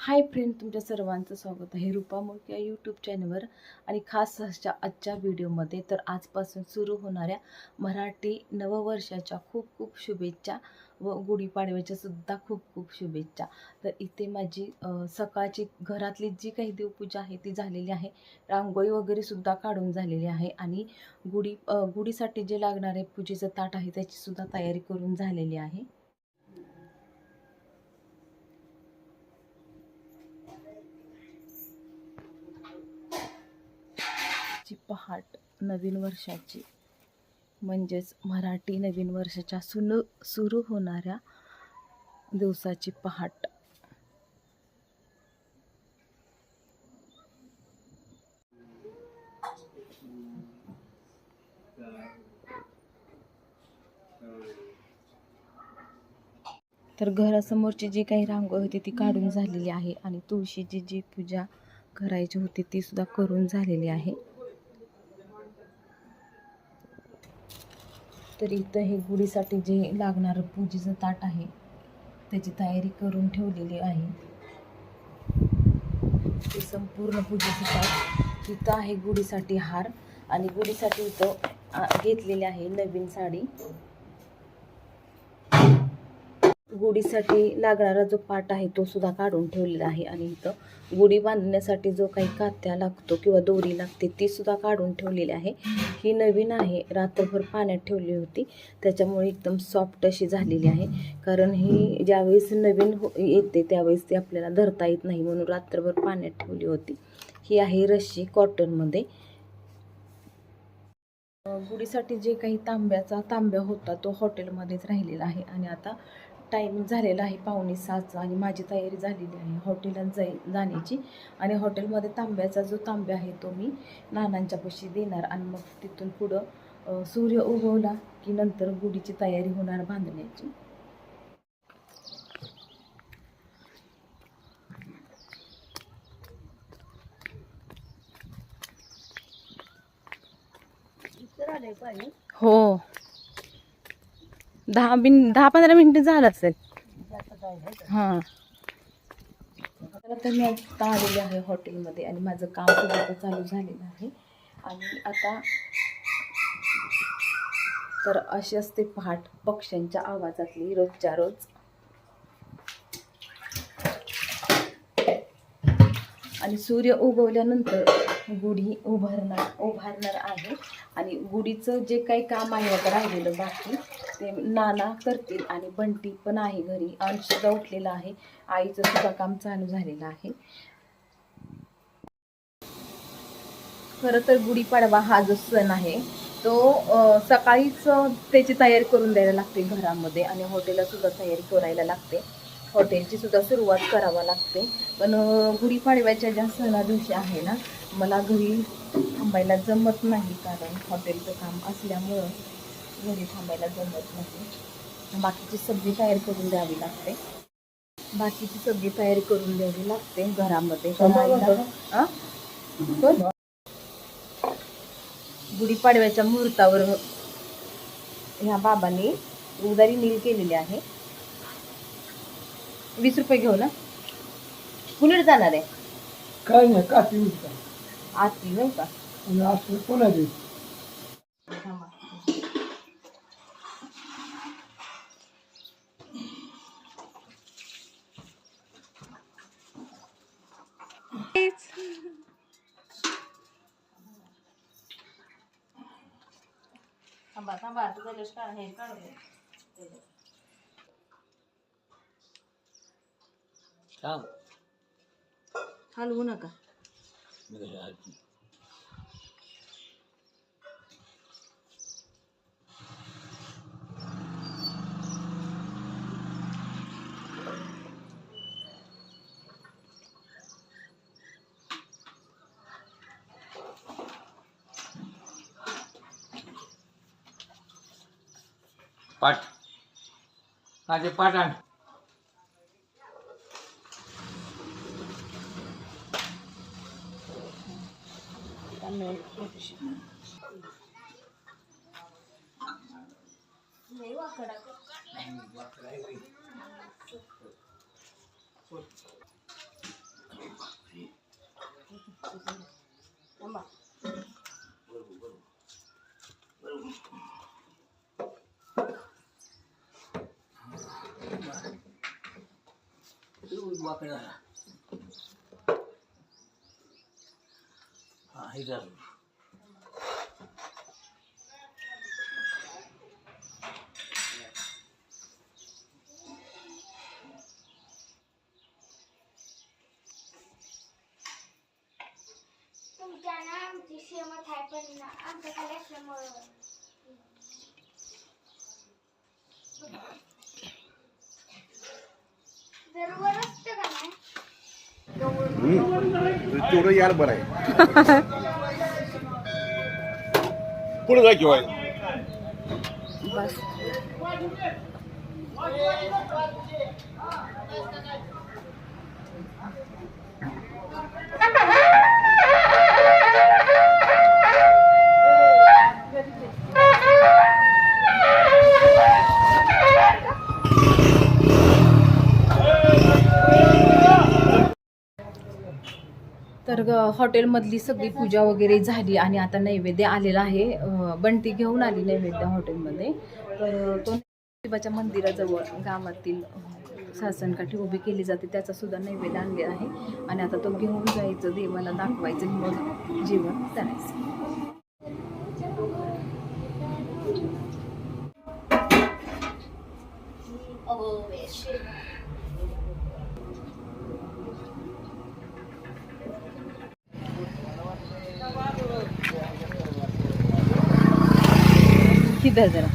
Hi friend तुमच्या सर्वांचं स्वागत आहे रूपा मुळके या यूट्यूब चॅनलवर आणि खास सहजच्या आजच्या व्हिडिओमध्ये तर आजपासून सुरू होणाऱ्या मराठी नववर्षाच्या खूप खूप शुभेच्छा व गुढीपाडव्याच्या सुद्धा खूप खूप शुभेच्छा. तर इथे माझी सकाळची घरातली जी काही देवपूजा आहे ती झालेली आहे. रांगोळी वगैरे सुद्धा काढून झालेली आहे आणि गुढी गुढीसाठी जे लागणारे पूजेचं ताट आहे त्याची सुद्धा तयारी करून झालेली आहे. ची पहाट नवीन वर्षाची म्हणजेच मराठी नवीन वर्षाच्या सुन सुरू होणाऱ्या दिवसाची पहाट. तर घरासमोरची जी काही रांगोळी होती ती काढून झालेली आहे आणि तुळशीची जी पूजा करायची होती ती सुद्धा करून झालेली आहे. तर इथं हे गुढीसाठी जे लागणारं पूजेचं ताट आहे त्याची तयारी करून ठेवलेली आहे. ते संपूर्ण पूजेचं ताट इथं आहे गुढीसाठी हार आणि गुढीसाठी इथं घेतलेले घेतलेली आहे नवीन साडी. गुढीसाठी लागणारा जो पाट आहे तो सुद्धा काढून ठेवलेला आहे. आणि इथं गुढी बांधण्यासाठी जो काही कात्या लागतो किंवा दोरी लागते ती सुद्धा काढून ठेवलेली आहे. ही नवीन आहे. रात्रभर पाण्यात ठेवली होती. त्याच्यामुळे एकदम सॉफ्ट अशी झालेली आहे. कारण ही ज्यावेळेस नवीन हो येते त्यावेळेस ती आपल्याला धरता येत नाही म्हणून रात्रभर पाण्यात ठेवली होती. ही आहे रशी कॉटनमध्ये गुढीसाठी जे काही तांब्याचा तांब्या होता तो हॉटेलमध्येच राहिलेला आहे. आणि आता टाईम झालेला आहे पावणे सातचा आणि माझी तयारी झालेली आहे हॉटेलात जाई जाण्याची. आणि हॉटेलमध्ये तांब्याचा जो तांब्या आहे तो मी नानांच्या पशी देणार आणि मग तिथून पुढं सूर्य उगवला की नंतर गुढीची तयारी होणार बांधण्याची. हो. दहा मिन दहा पंधरा मिनिटं झालं असेल. हां. तर मी आता आलेले आहे हॉटेलमध्ये आणि माझं काम सुद्धा चालू झालेलं आहे. आणि आता तर अशी असते पहाट पक्ष्यांच्या आवाजातली रोजच्या रोज. आणि सूर्य उगवल्यानंतर गुढी उभारणार उभारणार आहे. आणि गुढीचं जे काही काम आहे आता राहिलेलं बाकी ते नाना करतील आणि बंटी पण आहे घरी. अंशसुद्धा उठलेला आहे. आईचं सुद्धा काम चालू झालेलं आहे. खरं तर गुढीपाडवा हा जो सण आहे तो सकाळीच त्याची तयारी करून द्यायला लागते घरामध्ये आणि हॉटेलला सुद्धा तयारी करायला लागते. हॉटेलची सुद्धा सुरुवात करावं लागते. पण गुढीपाडव्याच्या ज्या सणा दिवशी आहे ना मला घरी थांबायला जमत नाही कारण हॉटेलचं काम असल्यामुळं घरी थांबायला जमत नाही. बाकीची सगळी तयारी करून द्यावी लागते. बाकीची सगळी तयारी करून द्यावी लागते घरामध्ये? कोण? गुढीपाडव्याच्या मुहूर्तावर ह्या बाबांनी उदारी नील केलेली आहे. वीस रुपये घेऊ ना? कुणीकडे जाणार आहे? काय नाही आती होय का? आणि असं कोणाचे थांबा. थांबा थांबा तुझा लश काढ हे काढ हलवू नका. पाठ. माझे पाठ आण वाकडे. झाला हा हे झालं तुमच्या ना आमची आहे पण ना आमच्याकडे असल्यामुळं जर वर असतं का नाही तेवढं यार बरं आहे. पुढे जा किंवा बस. हॉटेलमधली सगळी पूजा वगैरे झाली आणि आता नैवेद्य आलेला आहे. बंटी घेऊन आली नैवेद्य हॉटेलमध्ये. तर तो शिवाच्या मंदिराजवळ गावातील सासनकाठी उभी केली जाते. त्याचा सुद्धा नैवेद्य आणलेला आहे. आणि आता तो घेऊन जायचं देवाला दाखवायचं मग जेवण करायचं. Oh, किती किधर जरा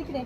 इकडे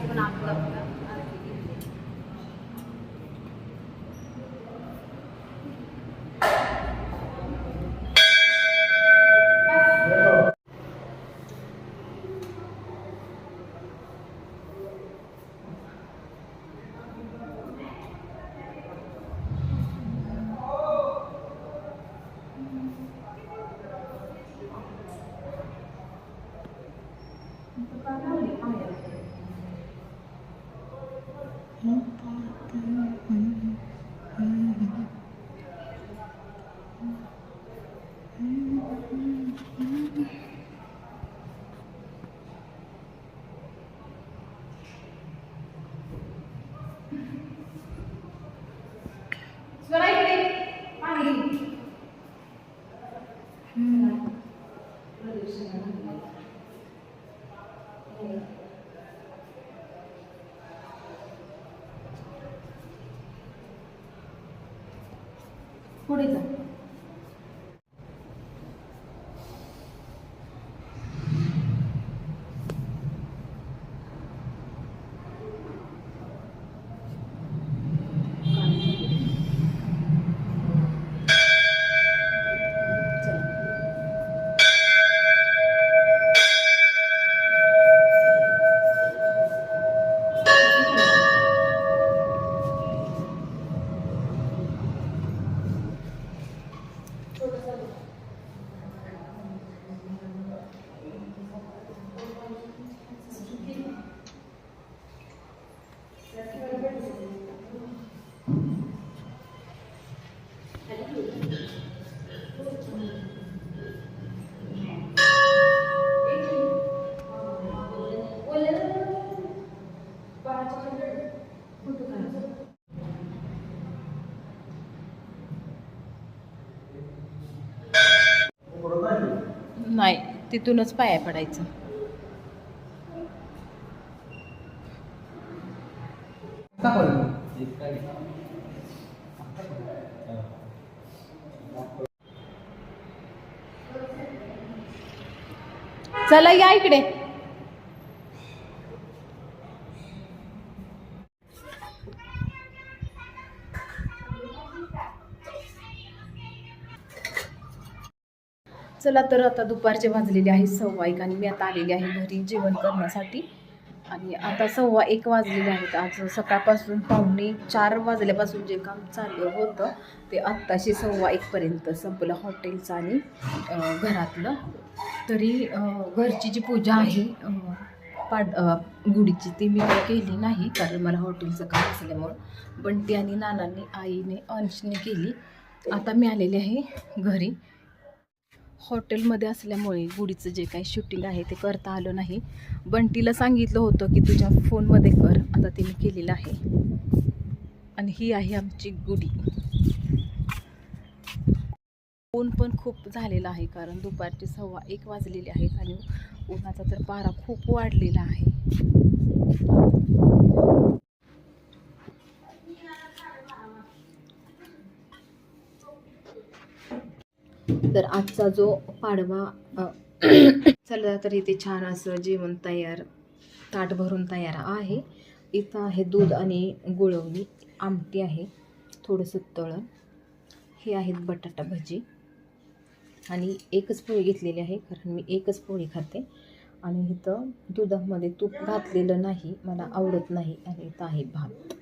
पुढे जा नाही तिथूनच पाया पडायचं. चला या इकडे. चला तर आता दुपारचे वाजलेले आहे सव्वा एक आणि मी आता आलेली आहे घरी जेवण करण्यासाठी. आणि आता सव्वा एक वाजलेले आहेत. आज सकाळपासून पाहुणे चार वाजल्यापासून जे काम चालू होतं ते आत्ताशी सव्वा एकपर्यंत संपलं हॉटेलचं आणि घरातलं. तरी घरची जी पूजा आहे पाड गुढीची ती मी केली नाही कारण मला हॉटेलचं काम असल्यामुळं. बंटी आणि नानांनी आईने अंशने केली. आता मी आलेले आहे घरी. हॉटेलमध्ये असल्यामुळे गुढीचं जे काही शूटिंग आहे ते करता आलं नाही. बंटीला सांगितलं होतं की तुझ्या फोनमध्ये कर. आता तिने केलेलं आहे. आणि ही आहे आमची गुढी. ऊन पण खूप झालेला आहे कारण दुपारचे सव्वा एक वाजलेले आहेत आणि उन्हाचा तर पारा खूप वाढलेला आहे. तर आजचा जो पाडवा चला तर इथे छान असं जेवण तयार ताट भरून तयार आहे. इथं आहे दूध आणि गुळवणी आमटी आहे थोडंसं तळण. हे आहेत बटाटा भजी. आणि एकच पोळी घेतलेली आहे कारण मी एकच पोळी खाते. आणि इथं दुधामध्ये तूप घातलेलं नाही मला आवडत नाही आणि इथं आहे भात.